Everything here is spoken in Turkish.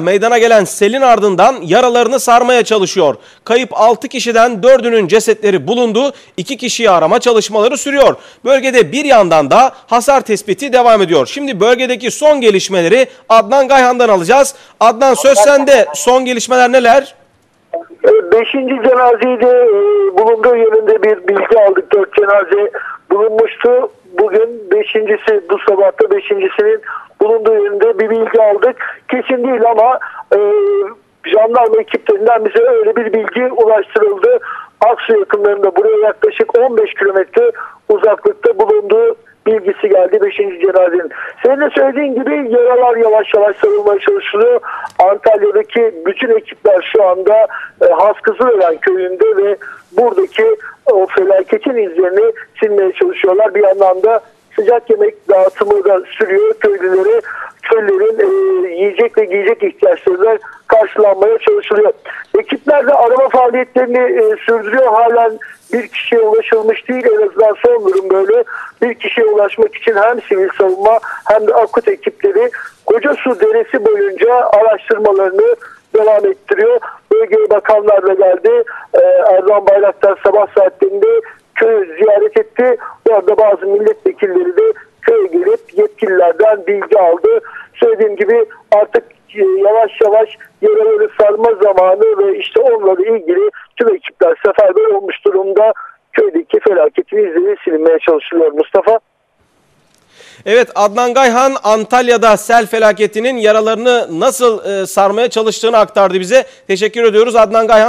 Meydana gelen selin ardından yaralarını sarmaya çalışıyor. Kayıp 6 kişiden 4'ünün cesetleri bulundu. 2 kişiyi arama çalışmaları sürüyor. Bölgede bir yandan da hasar tespiti devam ediyor. Şimdi bölgedeki son gelişmeleri Adnan Gayhan'dan alacağız. Adnan söz sende. Son gelişmeler neler? E, Beşinci cenazeyi de bulunduğu yönünde bir bilgi aldık. Dört cenaze bulunmuştu. Bugün beşincisi bu sabahta beşincisinin bulunduğu yönünde bir bilgi aldık. Kesin değil ama e, jandarma ekiplerinden bize öyle bir bilgi ulaştırıldı. Aksu yakınlarında buraya yaklaşık 15 kilometre uzaklıkta bulunduğu bilgisi geldi 5. cenazenin. Senin de söylediğin gibi yaralar yavaş yavaş sarılmaya çalışılıyor. Antalya'daki bütün ekipler şu anda e, Haskızıören köyünde ve buradaki o felaketin izlerini silmeye çalışıyorlar. Bir yandan da sıcak yemek dağıtımı da sürüyor. Köylülere e, yiyecek ve giyecek ihtiyaçlarına karşılanmaya çalışılıyor. Ekipler de arama faaliyetlerini e, sürdürüyor. Halen bir kişiye ulaşılmış değil. En azından son durum böyle. Bir kişiye ulaşmak için hem sivil savunma hem de akut ekipleri Kocasu Deresi boyunca araştırmalarını devam ettiriyor. Bölgeye bakanlar da geldi. Ee, Erdoğan Bayraktar sabah saatlerinde köyü ziyaret etti. Bu arada bazı milletvekilleri de köye gelip yetkililerden bilgi aldı. Söylediğim gibi artık e, yavaş yavaş yaraları sarma zamanı ve işte onunla ilgili tüm ekipler seferber olmuş durumda. Köydeki felaketin izleri silinmeye çalışılıyor Mustafa. Evet Adnan Gayhan Antalya'da sel felaketinin yaralarını nasıl e, sarmaya çalıştığını aktardı bize. Teşekkür ediyoruz Adnan Gayhan.